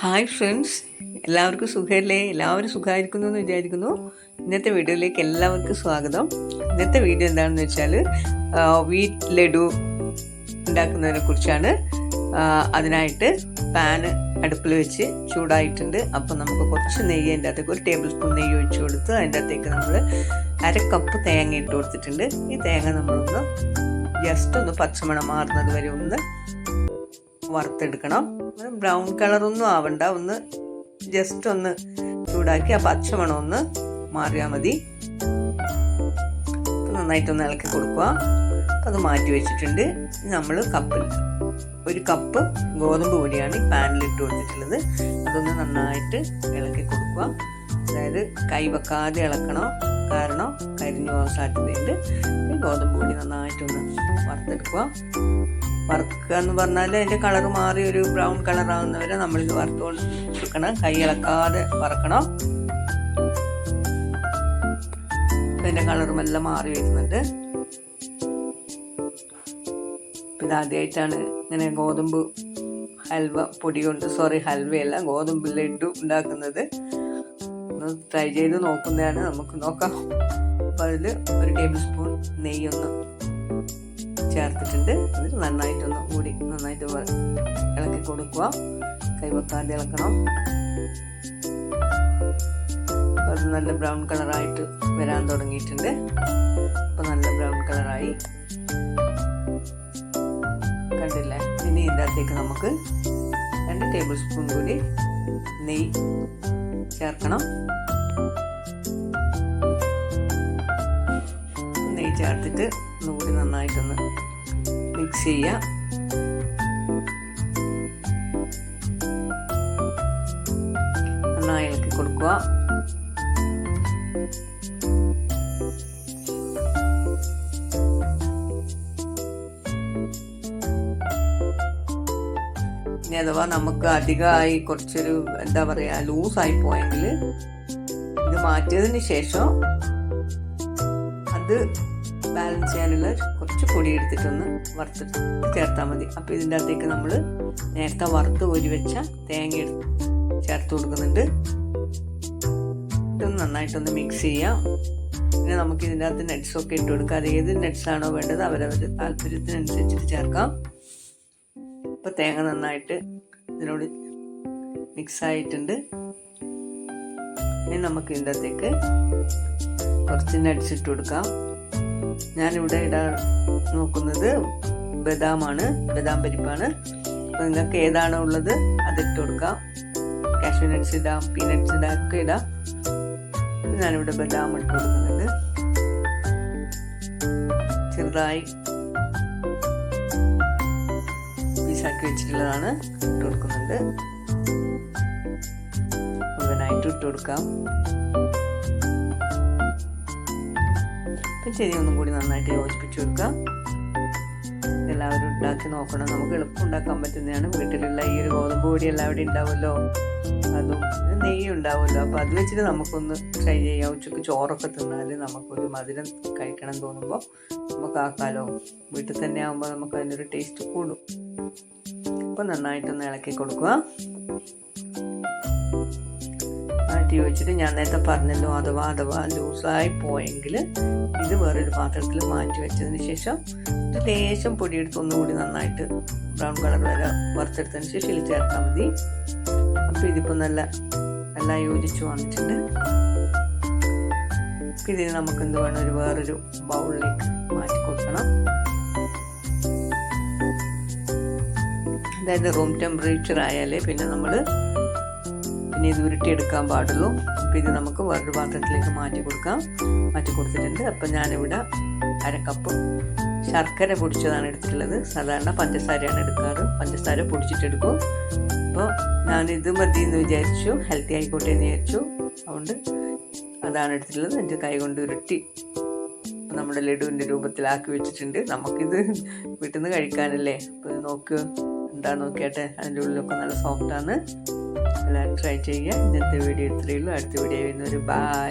Hi friends എല്ലാവർക്കും സുഖമല്ലേ എല്ലാവരും സുഖമായിരിക്കുന്നു എന്ന് വിചാരിക്കുന്നു. ഇന്നത്തെ വീഡിയോയിലേക്ക് എല്ലാവർക്കും സ്വാഗതം. ഇന്നത്തെ വീഡിയോ എന്താണെന്ന് വെച്ചാൽ വീറ്റ് ലഡു ഉണ്ടാക്കുന്നതിനെ കുറിച്ചാണ്. അതിനായിട്ട് പാന് അടുപ്പിൽ വെച്ച് ചൂടായിട്ടുണ്ട്. അപ്പം നമുക്ക് കുറച്ച് നെയ്യ് അതിന്റെ അകത്തേക്ക് ഒരു ടേബിൾ സ്പൂൺ നെയ്യ് ഒഴിച്ചു കൊടുത്ത് അതിന്റെ അകത്തേക്ക് നമ്മൾ അര കപ്പ് തേങ്ങ ഇട്ട് കൊടുത്തിട്ടുണ്ട്. ഈ തേങ്ങ നമ്മളൊന്ന് ജസ്റ്റ് ഒന്ന് പച്ചമണം മാറുന്നത് വരെ ഒന്ന് വറുത്തെടുക്കണം. ബ്രൗൺ കളറൊന്നും ആവണ്ട. ഒന്ന് ജസ്റ്റ് ഒന്ന് ചൂടാക്കി ആ പച്ചമണം ഒന്ന് മാറിയാൽ മതി. നന്നായിട്ടൊന്ന് ഇളക്കി കൊടുക്കുക. അത് മാറ്റി വെച്ചിട്ടുണ്ട്. നമ്മൾ കപ്പിൽ ഒരു കപ്പ് ഗോതമ്പ് പൊടിയാണ് ഈ പാനിൽ ഇട്ട് കൊടുത്തിട്ടുള്ളത്. അതൊന്ന് നന്നായിട്ട് ഇളക്കി കൊടുക്കുക. അതായത് കൈ വെക്കാതെ ഇളക്കണം. കാരണം കരിഞ്ഞു പോകാൻ സാധ്യതയുണ്ട്. ഗോതമ്പ് പൊടി നന്നായിട്ടൊന്ന് വറുത്തെടുക്കുക. വറുക്കുക എന്ന് പറഞ്ഞാൽ അതിന്റെ കളർ മാറി ഒരു ബ്രൗൺ കളർ ആവുന്നവരെ നമ്മളിത് വറുത്തുകൊണ്ട് എടുക്കണം കൈ ഇളക്കാതെ വറക്കണം. അതിന്റെ കളറും എല്ലാം മാറി വരുന്നുണ്ട്. ഇപ്പം ഇതാദ്യമായിട്ടാണ് ഇങ്ങനെ ഗോതമ്പ് ഹൽവ പൊടി കൊണ്ട് സോറി ഹൽവയല്ല ഗോതമ്പ് ലഡു ഉണ്ടാക്കുന്നത്. ട്രൈ ചെയ്ത് നോക്കുന്നതാണ്. നമുക്ക് നോക്കാം. അപ്പോൾ അതിൽ ഒരു ടേബിൾ സ്പൂൺ നെയ്യൊന്ന് ചേർത്തിട്ടുണ്ട്. എന്നിട്ട് നന്നായിട്ടൊന്ന് കൂടി നന്നായിട്ട് ഇളക്കി കൊടുക്കുക. കൈവക്കാതെ ഇളക്കണം. അത് നല്ല ബ്രൗൺ കളറായിട്ട് വരാൻ തുടങ്ങിയിട്ടുണ്ട്. അപ്പോൾ നല്ല ബ്രൗൺ കളറായി. കണ്ടില്ലേ? ഇനി ഇതിന്റെ അകത്തേക്ക് നമുക്ക് രണ്ട് ടേബിൾ സ്പൂൺ കൂടി നെയ് ചേർക്കണം. നെയ് ചേർത്തിട്ട് ഒന്നുകൂടി നന്നായിട്ടൊന്ന് മിക്സ് ചെയ്യുക നന്നായി ഇളക്കി കൊടുക്കുക. അഥവാ നമുക്ക് അധികമായി കുറച്ചൊരു എന്താ പറയാ ലൂസായി പോയെങ്കിൽ ഇത് മാറ്റിയതിന് ശേഷം അത് ബാലൻസ് ചെയ്യാനുള്ള കുറച്ച് പൊടി എടുത്തിട്ടൊന്ന് വറുത്ത് ചേർത്താൽ മതി. അപ്പോൾ ഇതിന്റെ അകത്തേക്ക് നമ്മൾ നേരത്തെ വറുത്ത് ഒരു വെച്ച തേങ്ങ എടുത്ത് ചേർത്ത് കൊടുക്കുന്നുണ്ട്. ഇതൊന്ന് നന്നായിട്ടൊന്ന് മിക്സ് ചെയ്യാം. പിന്നെ നമുക്ക് ഇതിന്റെ അകത്ത് ഒക്കെ ഇട്ട് കൊടുക്കാം. അത് ഏത് ആണോ വേണ്ടത് അവരവരുടെ താല്പര്യത്തിനനുസരിച്ചിട്ട് ചേർക്കാം. ഇപ്പോൾ തേങ്ങ നന്നായിട്ട് ഇതിനോട് മിക്സ് ആയിട്ടുണ്ട്. ഇനി നമുക്ക് ഇതിന്റെ അകത്തേക്ക് കുറച്ച് നട്ട്സ് ഇട്ട് കൊടുക്കാം. ഞാനിവിടെ ഇടാൻ നോക്കുന്നത് ബദാമാണ് ബദാം പരിപ്പാണ്. അപ്പോൾ നിങ്ങൾക്ക് ഏതാണോ ഉള്ളത് അതിട്ട് കൊടുക്കാം. കാഷ്യൂ നട്ട്സ് ഇടാം പീനട്ട്സ് ഇടാം ഒക്കെ ഇടാം. ഞാനിവിടെ ബദാം ഇട്ട് കൊടുക്കുന്നുണ്ട്. ചെറുതായി പീസാക്കി വെച്ചിട്ടുള്ളതാണ് ഇട്ട് കൊടുക്കുന്നുണ്ട്. മുഴുവനായിട്ട് ഇട്ട് കൊടുക്കാം. അപ്പം ശരി ഒന്നും കൂടി നന്നായിട്ട് യോജിപ്പിച്ച് കൊടുക്കാം. എല്ലാവരും ഉണ്ടാക്കി നോക്കണം. നമുക്ക് എളുപ്പം ഉണ്ടാക്കാൻ പറ്റുന്നതാണ്. വീട്ടിലുള്ള ഈ ഒരു ഗോതമ്പ് പൊടി എല്ലാവരും ഉണ്ടാവുമല്ലോ. അതും നെയ്യ് ഉണ്ടാവുമല്ലോ. അപ്പോൾ അത് വെച്ചിട്ട് നമുക്കൊന്ന് ട്രൈ ചെയ്യാം. ഉച്ചയ്ക്ക് ചോറൊക്കെ തിന്നാൽ നമുക്കൊരു മധുരം കഴിക്കണം തോന്നുമ്പോൾ നമുക്ക് ആക്കാലോ വീട്ടിൽ തന്നെ ആകുമ്പോൾ നമുക്ക് അതിനൊരു ടേസ്റ്റ് കൂടും. അപ്പോൾ നന്നായിട്ടൊന്ന് ഇളക്കി കൊടുക്കുക. മാറ്റി വെച്ചിട്ട് ഞാൻ നേരത്തെ പറഞ്ഞല്ലോ അഥവാ അഥവാ ലൂസായി പോയെങ്കിൽ ഇത് വേറൊരു പാത്രത്തിൽ മാറ്റി വെച്ചതിന് ശേഷം ലേശം പൊടിയെടുത്ത് ഒന്നുകൂടി നന്നായിട്ട് ബ്രൗൺ കളർ വരെ വറുത്തെടുത്തതിന് ശേഷം ഇതിൽ ചേർത്താൽ മതി. അപ്പോൾ ഇതിപ്പോൾ നല്ല എല്ലാം യോജിച്ച് വന്നിട്ടുണ്ട്. ഇതിൽ നമുക്ക് എന്ത് വേണം? ഒരു വേറൊരു ബൗളിലേക്ക് മാറ്റി കൊടുക്കണം. അതായത് റൂം ടെമ്പറേച്ചർ ആയാലേ പിന്നെ നമ്മൾ പിന്നെ ഇത് ഉരുട്ടിയെടുക്കാൻ പാടുള്ളൂ. അപ്പോൾ ഇത് നമുക്ക് വേറൊരു പാത്രത്തിലേക്ക് മാറ്റി കൊടുക്കാം. മാറ്റി കൊടുത്തിട്ടുണ്ട്. അപ്പം ഞാനിവിടെ അര കപ്പ് ശർക്കര പൊടിച്ചതാണ് എടുത്തിട്ടുള്ളത്. സാധാരണ പഞ്ചസാരയാണ് എടുക്കാറ്. പഞ്ചസാര പൊടിച്ചിട്ടെടുക്കും അപ്പോൾ ഞാനിത് മതി എന്ന് വിചാരിച്ചു. ഹെൽത്തി ആയിക്കോട്ടെ എന്ന് വിചാരിച്ചു. അതുകൊണ്ട് അതാണ് എടുത്തിട്ടുള്ളത്. എന്റെ കൈ കൊണ്ട് ഉരുട്ടി നമ്മുടെ ലഡുവിന്റെ രൂപത്തിലാക്കി വെച്ചിട്ടുണ്ട്. നമുക്കിത് വീട്ടിൽ നിന്ന് കഴിക്കാനല്ലേ അപ്പോൾ നോക്ക്. എന്താ നോക്കിയാട്ടെ? അതിന്റെ ഉള്ളിലൊക്കെ നല്ല സോഫ്റ്റാണ് എല്ലാവരും ട്രൈ ചെയ്യുക. ഇന്നത്തെ വീഡിയോ ഇത്രയേ ഉള്ളൂ. അടുത്ത വീഡിയോ വരുന്നൊരു ബൈ